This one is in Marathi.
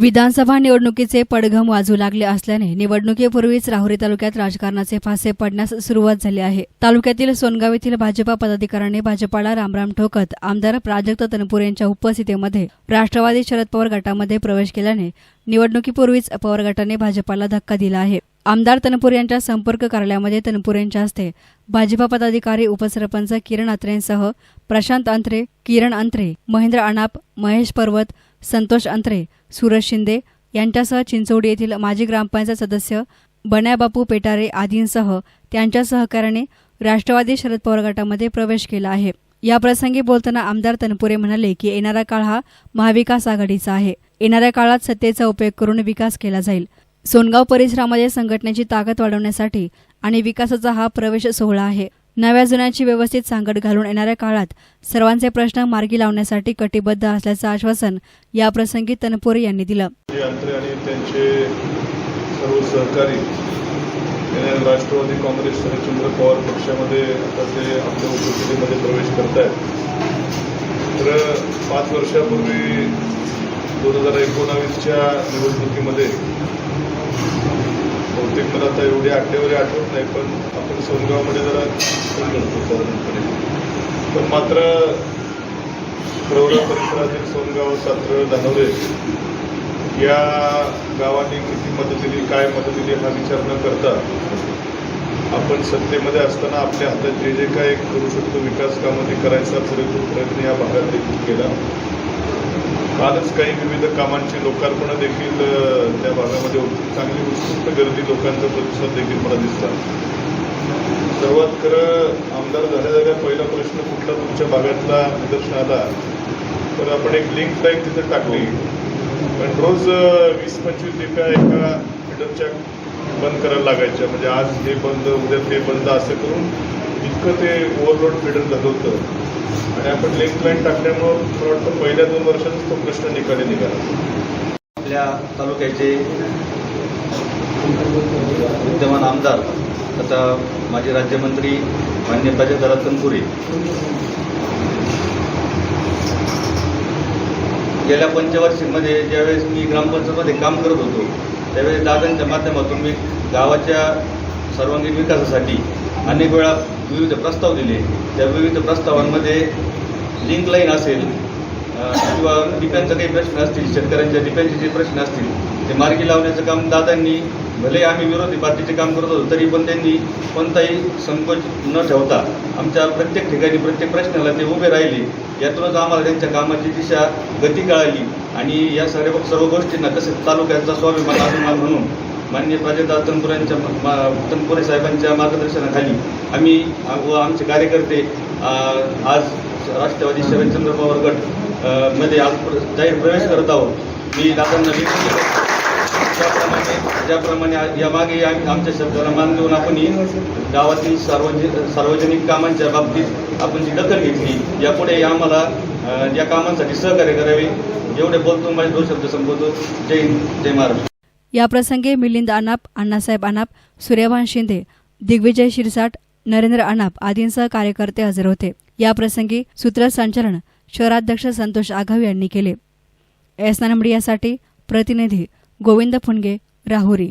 विधानसभा निवडणुकीचे पडघम वाजू लागले असल्याने निवडणुकीपूर्वीच राहुरी तालुक्यात राजकारणाचे फासे पडण्यास सुरुवात झाली आहे. तालुक्यातील सोनगाव येथील भाजपा पदाधिकाऱ्यांनी भाजपाला रामराम ठोकत आमदार प्राजक्त तनपुर यांच्या उपस्थितीमध्ये राष्ट्रवादी शरद पवार गटामध्ये प्रवेश केल्याने निवडणुकीपूर्वीच पवार गटाने भाजपाला धक्का दिला आहे. आमदार तनपूर यांच्या संपर्क कार्यालयामध्ये तनपूर यांच्या हस्ते भाजपा पदाधिकारी उपसरपंच किरण अत्रेंसह प्रशांत अंत्रे किरण अंत्रे महेंद्र अनाप महेश पर्वत संतोष अंत्रे सूरज शिंदे यांच्यासह चिंचोडी येथील माजी ग्रामपंचायत सदस्य बन्याबापू पेटारे आदींसह त्यांच्या सहकार्याने राष्ट्रवादी शरद पवार गटामध्ये प्रवेश केला आहे. या प्रसंगी बोलताना आमदार तनपुरे म्हणाले की येणारा काळ हा महाविकास आघाडीचा आहे. येणाऱ्या काळात सत्तेचा उपयोग करून विकास केला जाईल. सोनगाव परिसरामध्ये संघटनेची ताकद वाढवण्यासाठी आणि विकासाचा हा प्रवेश सोहळा आहे. नव्या जुन्याची व्यवस्थित सांगड घालून येणाऱ्या काळात सर्वांचे प्रश्न मार्गी लावण्यासाठी कटिबद्ध असल्याचं आश्वासन या प्रसंगी तनपुरे यांनी दिलं. आणि त्यांचे सर्व सहकारी राष्ट्रवादी काँग्रेस शरदचंद्र पवार पक्षामध्ये आता ते आपल्या उपस्थितीमध्ये प्रवेश करत आहेत तर पाच वर्षापूर्वी दोन हजार एकोणावीसच्या निवडणुकीमध्ये बहुतेक मला आता एवढी आकडेवारी आठवत नाही पण आपण सोनगावमध्ये जरा साधारणपणे पण मात्र प्रवरा परिसरातील सोनगाव सात्र धानोरे या गावांनी किती मदत दिली काय मदत दिली हा विचार न करता आपण सत्तेमध्ये असताना आपल्या हातात जे जे काय करू शकतो विकास कामं करायचा पुरेपूर प्रयत्न या भागात देखील केला. कालच काही विविध कामांची लोकार्पण देखील त्या भागामध्ये होती. चांगली उत्कृष्ट गर्दी लोकांचा प्रतिसाद देखील मला दिसला. सर्वात खरं आमदार झाल्या झाल्या पहिला प्रश्न कुठला तुमच्या भागातला निदर्शनाला तर आपण एक लिंक टाईप तिथे टाकली. पण रोज वीस पंचवीस डिप्या एका फिटरच्या बंद करायला लागायच्या. म्हणजे आज हे बंद उद्या ते बंद असं करून इतकं ते ओव्हरलोड फिडर झालं होतं. आणि आपण लिंक लाईन टाकल्यामुळं मला वाटतं पहिल्या दोन वर्षातच तो प्रश्न निकाली निघाला. आपल्या तालुक्याचे विद्यमान आमदार तथा माजी राज्यमंत्री मान्य प्राजक्ता तनपुरे गेल्या पंचवर्षीमध्ये ज्यावेळेस मी ग्रामपंचायतमध्ये काम करत होतो त्यावेळेस दादांच्या माध्यमातून मी गावाच्या सर्वांगीण विकासासाठी अनेक वेळा विविध प्रस्ताव दिले. त्या विविध प्रस्तावांमध्ये लिंक लाईन असेल किंवा डिप्यांचे काही प्रश्न असतील शेतकऱ्यांच्या डिप्यांचे जे प्रश्न असतील ते मार्गी लावण्याचं काम दादांनी भले आम्ही विरोधी पार्टीचे काम करत होतो तरी पण त्यांनी कोणताही संकोच न ठेवता आमच्या प्रत्येक ठिकाणी प्रत्येक प्रश्नाला ते उभे राहिले. यातूनच आम्हाला त्यांच्या कामाची दिशा गती कळाली. आणि या सर्व सर्व गोष्टींना तसेच तालुक्याचा स्वाभिमान अभिमान म्हणून माननीय प्राजक्ता तनपुरांच्या मा- तनपुरे साहेबांच्या मार्गदर्शनाखाली आम्ही व आमचे कार्यकर्ते आज राष्ट्रवादी शरदचंद्र पवार गटमध्ये आज जाहीर प्रवेश करत आहोत. मी दादांना विनंती करतो. त्याप्रमाणे ज्याप्रमाणे यामागे आम्ही आमच्या शब्दाला मान देऊन आपण गावातील सार्वजनिक सार्वजनिक कामांच्या बाबतीत आपण जी दखल घेतली यापुढे आम्हाला या कामांसाठी सहकार्य करावे. एवढे बोलतो माझे दोन शब्द संपवतो. जय हिंद जय महाराष्ट्र. याप्रसंगी मिलिंद अनाप अण्णासाहेब अनाप सूर्यभान शिंदे दिग्विजय शिरसाट नरेंद्र अनाप आदींसह कार्यकर्ते हजर होते. याप्रसंगी सूत्रसंचालन शहराध्यक्ष संतोष आघाव यांनी केले. एस मीडियासाठी प्रतिनिधी गोविंद फुंडगे राहुरी.